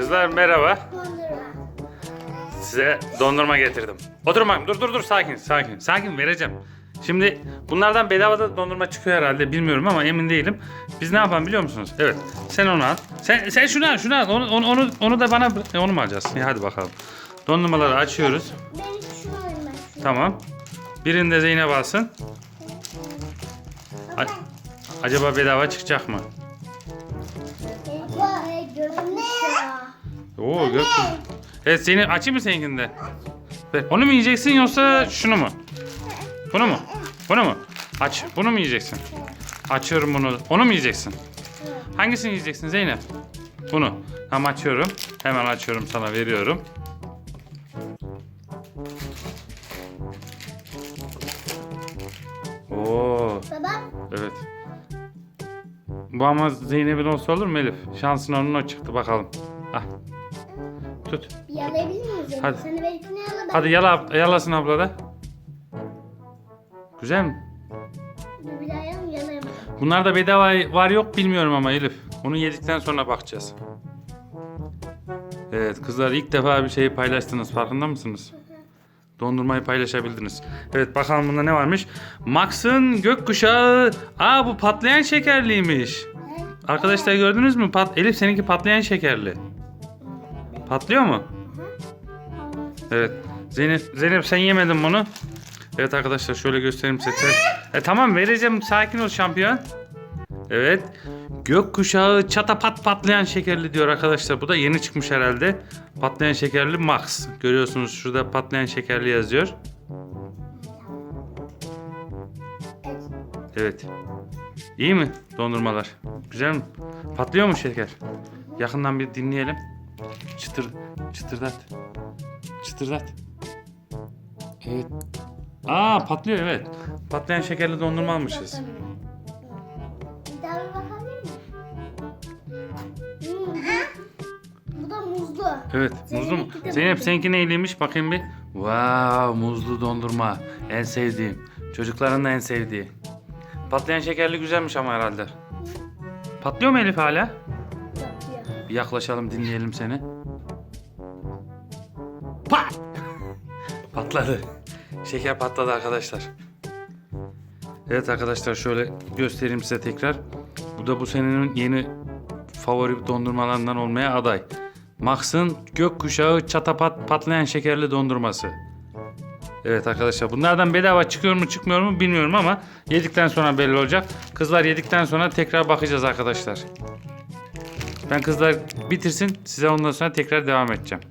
Kızlar merhaba. Dondurma. Size dondurma getirdim. Oturun bakayım. Dur dur dur sakin sakin. Sakin vereceğim. Şimdi bunlardan bedava da dondurma çıkıyor herhalde bilmiyorum ama emin değilim. Biz ne yapalım biliyor musunuz? Evet. Sen onu al. Sen sen şunu al, şunu al. Onu onu onu, onu da bana E, onu mu alacağız? İyi, hadi bakalım. Dondurmaları açıyoruz. Ben şunu alayım. Tamam. Birinde Zeynep alsın. A- acaba bedava çıkacak mı? Baba. Oo gök. Evet Zeynep açayım mı seninkini de? Ver. Onu mu yiyeceksin yoksa şunu mu? Bunu mu? Bunu mu? Aç. Bunu mu yiyeceksin? Açıyorum bunu. Onu mu yiyeceksin? Hangisini yiyeceksin Zeynep? Bunu. Tamam açıyorum. Hemen açıyorum sana veriyorum. Oo, Baba. evet. Bu ama Zeynep'in olsa olur mu Elif? Şansın onun o çıktı bakalım. Ah. Tut. Yalayabilir? Zeynep? Hadi. Sen de benimkini yala ben. Hadi yala, yalasın abla da. Güzel mi? Bir daha yalayayım yalayayım. Bunlarda bedava var yok bilmiyorum ama Elif. Onu yedikten sonra bakacağız. Evet kızlar ilk defa bir şeyi paylaştınız farkında mısınız? Dondurmayı paylaşabildiniz. Evet bakalım bunda ne varmış? Max'ın gökkuşağı. Aa bu patlayan şekerliymiş. Arkadaşlar gördünüz mü? Pat Elif seninki patlayan şekerli. Patlıyor mu? Evet. Zeynep, Zeynep sen yemedin bunu. Evet arkadaşlar şöyle göstereyim size. E, tamam vereceğim sakin ol şampiyon. Evet. Gökkuşağı çatapat patlayan şekerli diyor arkadaşlar. Bu da yeni çıkmış herhalde. Patlayan şekerli Max. Görüyorsunuz şurada patlayan şekerli yazıyor. Evet. İyi mi dondurmalar? Güzel mi? Patlıyor mu şeker? Yakından bir dinleyelim. Çıtır, çıtırdat. Çıtırdat. Evet. Aa patlıyor evet. Patlayan şekerli dondurma almışız. Bir daha bir bakabilir miyim? Hmm, bu- Bu da muzlu. Evet muzlu mu? De Zeynep muzlu. seninki neyliymiş bakayım bir. Wow muzlu dondurma. En sevdiğim. Çocukların da en sevdiği. Patlayan şekerli güzelmiş ama herhalde. Patlıyor mu Elif hala? Bir yaklaşalım dinleyelim seni. Pat! Patladı. Şeker patladı arkadaşlar. Evet arkadaşlar şöyle göstereyim size tekrar. Bu da bu senenin yeni favori dondurmalarından olmaya aday. Max'ın gökkuşağı çatapat patlayan şekerli dondurması. Evet arkadaşlar bunlardan bedava çıkıyor mu çıkmıyor mu bilmiyorum ama yedikten sonra belli olacak. Kızlar yedikten sonra tekrar bakacağız arkadaşlar. Ben kızlar bitirsin size ondan sonra tekrar devam edeceğim.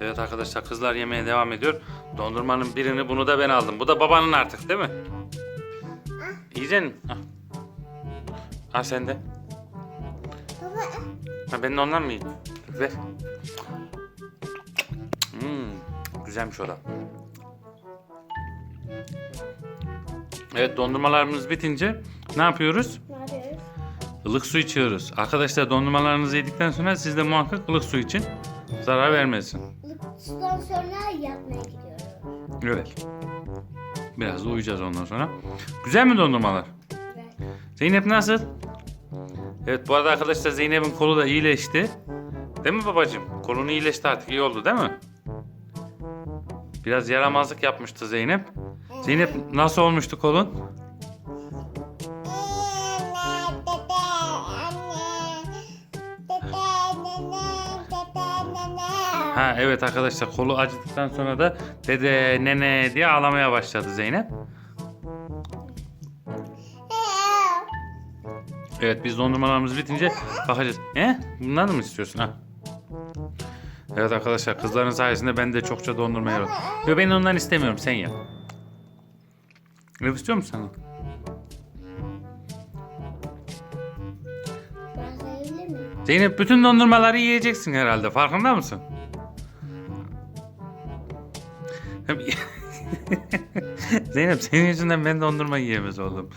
Evet arkadaşlar kızlar yemeye devam ediyor. Dondurmanın birini bunu da ben aldım. Bu da babanın artık değil mi? Yiyecek misin? Al. Al sen de. Baba. Ha ben de ondan mı yiyeyim? Ver. Hmm, güzelmiş o da. Evet dondurmalarımız bitince ne yapıyoruz? Ne yapıyoruz? Ilık su içiyoruz. Arkadaşlar dondurmalarınızı yedikten sonra siz de muhakkak ılık su için. Zarar vermesin. Sudan sonra yatmaya gidiyorum. Evet. Biraz da uyuyacağız ondan sonra. Güzel mi dondurmalar? Evet. Zeynep nasıl? Evet bu arada arkadaşlar Zeynep'in kolu da iyileşti. Değil mi babacığım? Kolunu iyileşti artık iyi oldu değil mi? Biraz yaramazlık yapmıştı Zeynep. Zeynep nasıl olmuştu kolun? Ha evet arkadaşlar kolu acıdıktan sonra da dede nene diye ağlamaya başladı Zeynep. Evet biz dondurmalarımız bitince bakacağız. He? Bundan mı istiyorsun ha? Evet arkadaşlar kızların sayesinde ben de çokça dondurma yiyorum. Yo ben ondan istemiyorum sen ye. Ne istiyor musun miyim? Zeynep bütün dondurmaları yiyeceksin herhalde farkında mısın? Zeynep senin yüzünden ben dondurma yiyemez oldum.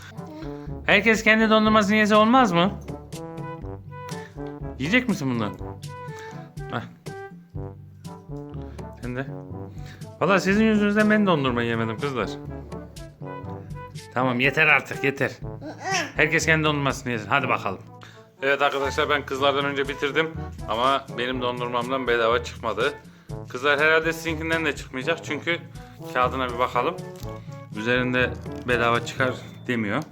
Herkes kendi dondurmasını yese olmaz mı? Yiyecek misin bundan? Heh. Sen de. Valla sizin yüzünüzden ben dondurma yemedim kızlar. Tamam yeter artık yeter. Herkes kendi dondurmasını yesin. Hadi bakalım. Evet arkadaşlar ben kızlardan önce bitirdim ama benim dondurmamdan bedava çıkmadı. Kızlar herhalde sizinkinden de çıkmayacak çünkü kağıdına bir bakalım. Üzerinde bedava çıkar demiyor.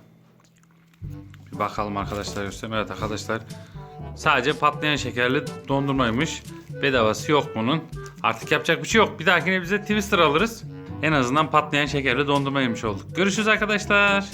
Bir bakalım arkadaşlar göstereyim. Evet arkadaşlar sadece patlayan şekerli dondurmaymış. Bedavası yok bunun. Artık yapacak bir şey yok. Bir dahakine bize Twister alırız. En azından patlayan şekerli dondurma yemiş olduk. Görüşürüz arkadaşlar.